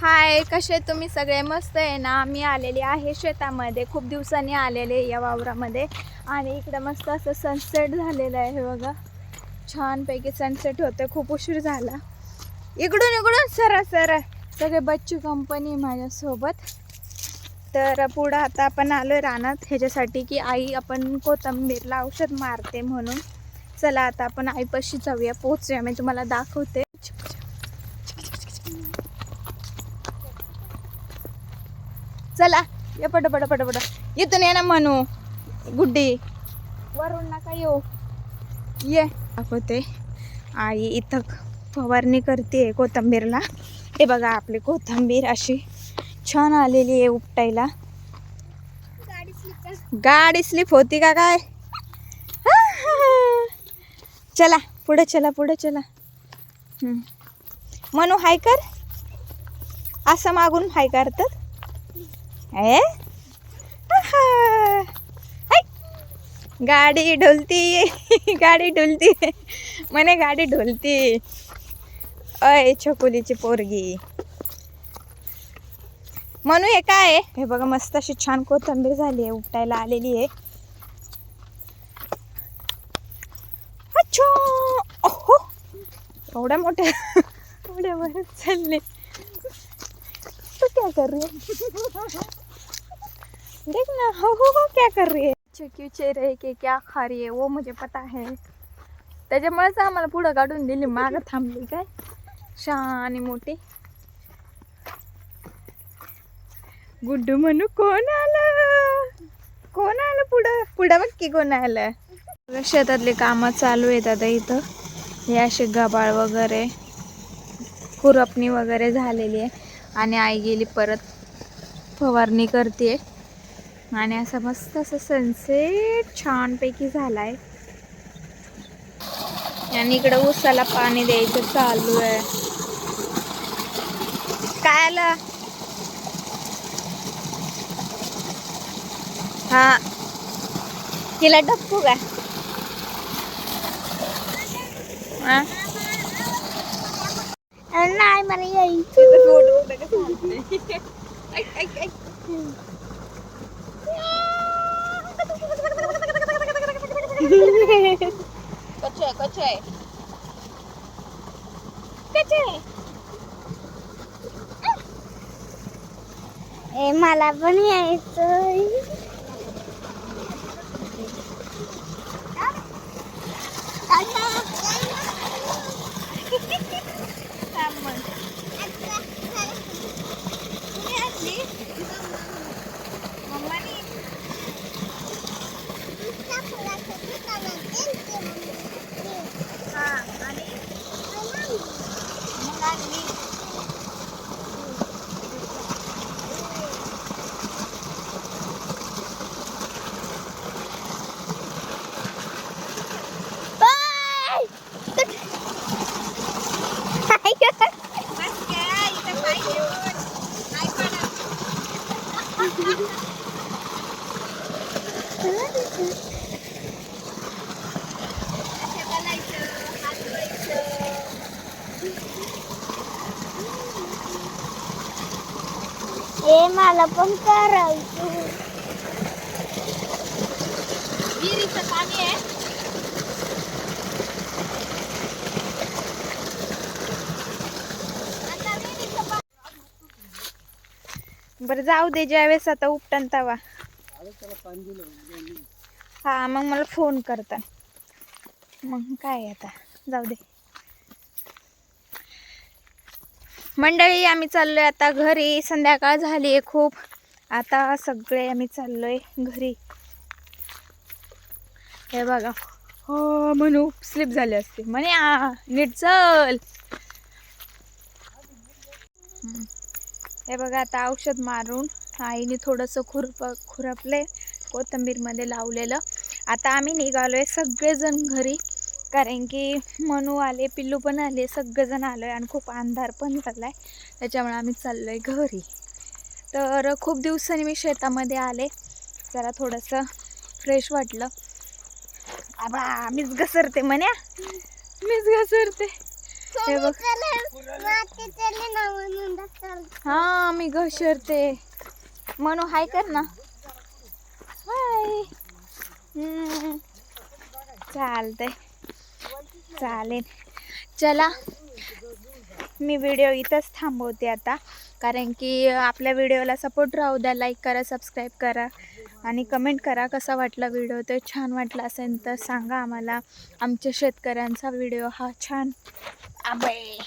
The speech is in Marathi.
हाय कसे तुम्ही? सगळे मस्त आहे ना? मी आलेली आहे शेतामध्ये. खूप दिवसांनी आलेले या वावरामध्ये. आणि इकडं मस्त असं सनसेट झालेलं आहे बघा. छानपैकी सनसेट होतं खूप उशीर झाला. इकडून इकडून सरा सरा. सगळे बच्चू कंपनी माझ्यासोबत. तर पुढं आता आपण आलो आहे रानात. ह्याच्यासाठी की आई आपण कोथंबीरला औषध मारते म्हणून. चला आता आपण आईपाशी जाऊया. पोहोचूया. मी तुम्हाला दाखवते. चला ये पट पट पट पट. इथून ये ना म्हणू गुड्डी. वरून नका येऊ? ये. दाखवते. आई इथं फवारणी करते कोथंबीरला. हे बघा आपली कोथंबीर अशी छान आलेली आहे उपटायला. गाडी स्लिप होती का काय? चला पुढे चला पुढे चला. हम्म. म्हणू हाय कर. असं मागून हाय करतात. ए? गाडी ढोलती. गाडी ढोलती. म्हणे गाडी ढोलती. अय छकुलीची पोरगी. म्हणू हे काय हे बघा मस्त अशी छान कोथंबीर झाली आहे उपटायला आलेली आहे. अच्छा! ओहो! एवढ्या मोठ्या एवढ्या वर चालले. तू काय करू देख ना हो हो हो क्या कर रही है? चुकी चेहरे के क्या खा रही है वो मुझे पता है। त्याच्यामुळेच आम्हाला पुढं काढून दिली माग थांबली काय? शान मोठी. गुड्डू म्हणू कोण आलं? कोण आलं पुढं? पुढं बघ की कोण आलं. शेतातले कामं चालू आहेत आता इथं. हे असे गबाळ वगैरे खुरपणी वगैरे झालेली आहे. आणि आई गेली परत फवारणी करते आणि असं मस्त असं सनसेट छानपैकी झाला आहे आणि इकडं उसाला पाणी द्यायचं चालू आहे. काय आलं? हा. तिला डप्पू का हा? नाही मला यायचं Качай, качай. Качай. Э, мала, бонья, стой. असं बनायचं, हात धुवायचं. ए मला पण करायचं विहिरीचं पाणी आहे आता विहिरीचं पाणी- बरं जाऊ दे ज्यावेळेस आता उपटन तवा हा मग मला फोन करता मग काय आता? जाऊ दे. मंडळी आम्ही चाललोय आता घरी. संध्याकाळ झाली आहे खूप. आता सगळे आम्ही चाललोय घरी. हे बघा. हो म्हणू स्लिप झाली असते. म्हणे नीट चल. हे बघा आता औषध मारून आईने थोडंसं खुरप खुरपले कोथंबीरमध्ये लावलेलं. आता आम्ही निघालो आहे सगळेजण घरी कारण की मनू आले पिल्लू पण आले सगळेजण आलो आहे आणि खूप अंधार पण झाला आहे त्याच्यामुळे आम्ही चाललो आहे घरी. तर खूप दिवसांनी मी शेतामध्ये आले. जरा थोडंसं फ्रेश वाटलं. आबा मीच घसरते म्हण्या मीच घसरते. हे बघ. म्हणून हा मी घसरते. म्हणू हाय कर ना. हाय. चालते चालतंय. चालेल. चला मी व्हिडिओ इथंच थांबवते आता. कारण की आपल्या व्हिडिओला सपोर्ट राहू द्या. लाईक करा सबस्क्राईब करा. आणि कमेंट करा कसा वाटला व्हिडिओ. तर छान वाटला असेल तर सांगा आम्हाला. आमच्या शेतकऱ्यांचा व्हिडिओ हा छान. आबे